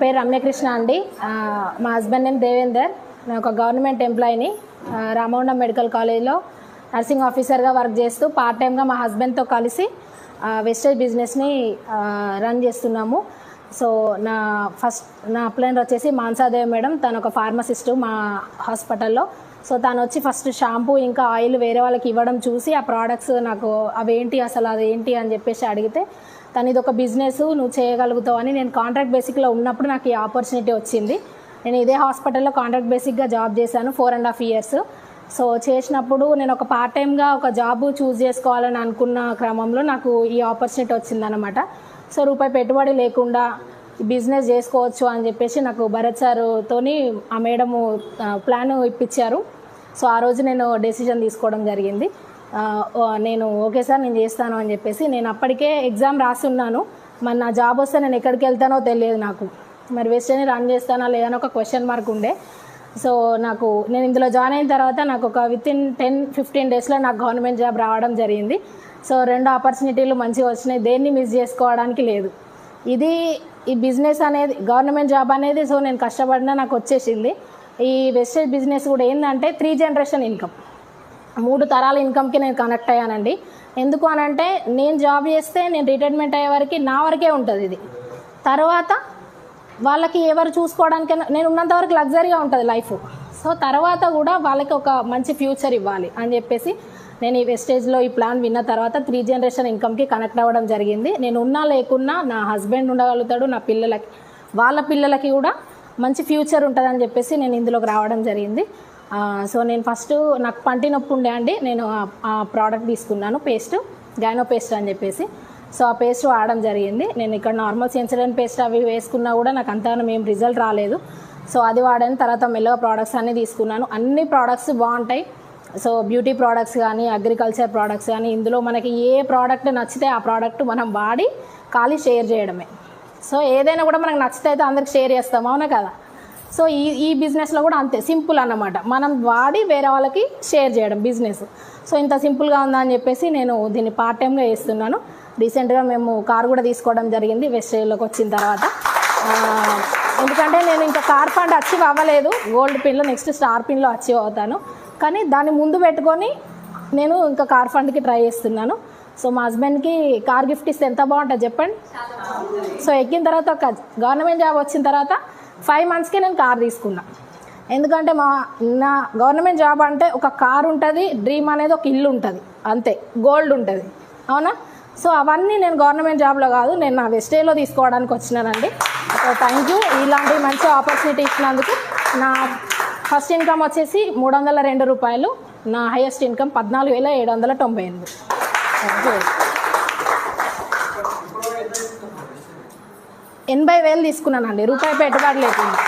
పేరు రమ్యకృష్ణ అండి. మా హస్బెండ్ నేమ్ దేవేందర్. నేను ఒక గవర్నమెంట్ ఎంప్లాయీని రామగుండం మెడికల్ కాలేజ్లో నర్సింగ్ ఆఫీసర్గా వర్క్ చేస్తూ పార్ట్ టైంగా మా హస్బెండ్తో కలిసి వెస్టేజ్ బిజినెస్ని రన్ చేస్తున్నాము. సో నా ఫస్ట్ నా అప్లైనర్ వచ్చేసి మాన్సాదేవి మేడం. తను ఒక ఫార్మసిస్ట్ మా హాస్పిటల్లో. సో తను వచ్చి ఫస్ట్ షాంపూ ఇంకా ఆయిల్ వేరే వాళ్ళకి ఇవ్వడం చూసి ఆ ప్రోడక్ట్స్ నాకు అవేంటి అసలు అదేంటి అని చెప్పేసి అడిగితే తను ఇది ఒక బిజినెస్ నువ్వు చేయగలుగుతావు అని నేను కాంట్రాక్ట్ బేసిక్లో ఉన్నప్పుడు నాకు ఈ ఆపర్చునిటీ వచ్చింది. నేను ఇదే హాస్పిటల్లో కాంట్రాక్ట్ బేసిక్గా జాబ్ చేశాను four and half years so చేసినప్పుడు నేను ఒక పార్ట్ టైమ్గా ఒక జాబ్ చూస్ చేసుకోవాలని అనుకున్న క్రమంలో నాకు ఈ ఆపర్చునిటీ వచ్చిందనమాట సో రూపాయి పెట్టుబడి లేకుండా బిజినెస్ చేసుకోవచ్చు అని చెప్పేసి నాకు భరత్ సార్తోని ఆ మేడము ప్లాన్ ఇప్పించారు. సో ఆ రోజు నేను డెసిషన్ తీసుకోవడం జరిగింది. నేను ఓకే సార్ నేను చేస్తాను అని చెప్పేసి నేను అప్పటికే ఎగ్జామ్ రాసి ఉన్నాను. మరి నా జాబ్ వస్తే నేను ఎక్కడికి వెళ్తానో తెలియదు నాకు. మరి వెస్టర్ని రన్ చేస్తానా లేదని ఒక క్వశ్చన్ మార్క్ ఉండే. సో నాకు నేను ఇందులో జాయిన్ అయిన తర్వాత నాకు ఒక విత్ ఇన్ టెన్ ఫిఫ్టీన్ డేస్లో నాకు గవర్నమెంట్ జాబ్ రావడం జరిగింది. సో రెండు ఆపర్చునిటీలు మంచిగా వచ్చినాయి. దేన్ని మిస్ చేసుకోవడానికి లేదు. ఇది ఈ బిజినెస్ అనేది గవర్నమెంట్ జాబ్ అనేది సో నేను కష్టపడినా నాకు వచ్చేసింది. ఈ వెస్టేజ్ బిజినెస్ కూడా ఏంటంటే త్రీ జనరేషన్ ఇన్కమ్ మూడు తరాల ఇన్కమ్కి నేను కనెక్ట్ అయ్యానండి. ఎందుకు అని అంటే నేను జాబ్ చేస్తే నేను రిటైర్మెంట్ అయ్యే వరకు నా వరకే ఉంటుంది ఇది. తర్వాత వాళ్ళకి ఎవరు చూసుకోవడానికి నేను ఉన్నంత వరకు లగ్జరీగా ఉంటుంది లైఫ్ సో తర్వాత కూడా వాళ్ళకి ఒక మంచి ఫ్యూచర్ ఇవ్వాలి అని చెప్పేసి నేను ఈ వెస్టేజ్లో ఈ ప్లాన్ విన్న తర్వాత త్రీ జనరేషన్ ఇన్కమ్కి కనెక్ట్ అవ్వడం జరిగింది. నేను ఉన్నా లేకున్నా నా హస్బెండ్ ఉండగలుగుతాడు నా పిల్లలకి వాళ్ళ పిల్లలకి కూడా మంచి ఫ్యూచర్ ఉంటుందని చెప్పేసి నేను ఇందులోకి రావడం జరిగింది. సో నేను ఫస్ట్ నాకు పంటి నొప్పి ఉండే అండి. నేను ఆ- ప్రోడక్ట్ తీసుకున్నాను పేస్ట్ గైనో పేస్ట్ అని చెప్పేసి. సో ఆ పేస్ట్ వాడడం జరిగింది. నేను ఇక్కడ నార్మల్ సెన్సిడెంట్ పేస్ట్ అవి వేసుకున్నా కూడా నాకు అంతగానో ఏం రిజల్ట్ రాలేదు. సో అది వాడాను తర్వాత మెల్లగా ప్రోడక్ట్స్ అన్నీ తీసుకున్నాను. అన్ని ప్రోడక్ట్స్ బాగుంటాయి. సో బ్యూటీ ప్రోడక్ట్స్ కానీ అగ్రికల్చర్ ప్రోడక్ట్స్ కానీ ఇందులో మనకి ఏ ప్రోడక్ట్ నచ్చితే ఆ ప్రోడక్ట్ మనం వాడి ఖాళీ షేర్ చేయడమే. సో ఏదైనా కూడా మనకు నచ్చితే అయితే అందరికి షేర్ చేస్తాం. అవునా కదా? సో ఈ ఈ బిజినెస్లో కూడా అంతే సింపుల్ అన్నమాట. మనం వాడి వేరే వాళ్ళకి షేర్ చేయడం బిజినెస్ సో ఇంత సింపుల్గా ఉందా అని చెప్పేసి నేను దీన్ని పార్ట్ టైంగా వేస్తున్నాను రీసెంట్గా మేము కార్ కూడా తీసుకోవడం జరిగింది వెస్టేజ్లోకి వచ్చిన తర్వాత. ఎందుకంటే నేను ఇంకా కార్ ఫండ్ అచీవ్ అవ్వలేదు. గోల్డ్ పిన్లో నెక్స్ట్ స్టార్ పిన్లో అచీవ్ అవుతాను. కానీ దాన్ని ముందు పెట్టుకొని నేను ఇంకా కార్ ఫండ్కి ట్రై చేస్తున్నాను. సో మా హస్బెండ్కి కార్ గిఫ్ట్ ఇస్తే ఎంత బాగుంటుంది చెప్పండి? సో ఎక్కిన తర్వాత ఒక గవర్నమెంట్ జాబ్ వచ్చిన తర్వాత ఫైవ్ మంత్స్కే నేను కార్ తీసుకున్నా. ఎందుకంటే మా నా గవర్నమెంట్ జాబ్ అంటే ఒక కార్ ఉంటుంది డ్రీమ్ అనేది ఒక ఇల్లు ఉంటుంది అంతే గోల్డ్ ఉంటుంది. అవునా? సో అవన్నీ నేను గవర్నమెంట్ జాబ్లో కాదు నేను నా వెస్టేలో తీసుకోవడానికి వచ్చినానండి. సో థ్యాంక్ యూ ఇలాంటి మంచి ఆపర్చునిటీ ఇచ్చినందుకు నా ఫస్ట్ ఇన్కమ్ వచ్చేసి మూడు వందల రెండు రూపాయలు నా హైయెస్ట్ ఇన్కమ్ పద్నాలుగు వేల ఏడు వందల తొంభై ఎనిమిది థ్యాంక్ యూ ఎనభై వేలు తీసుకున్నానండి. రూపాయి పెట్టుబడి లేకుండా.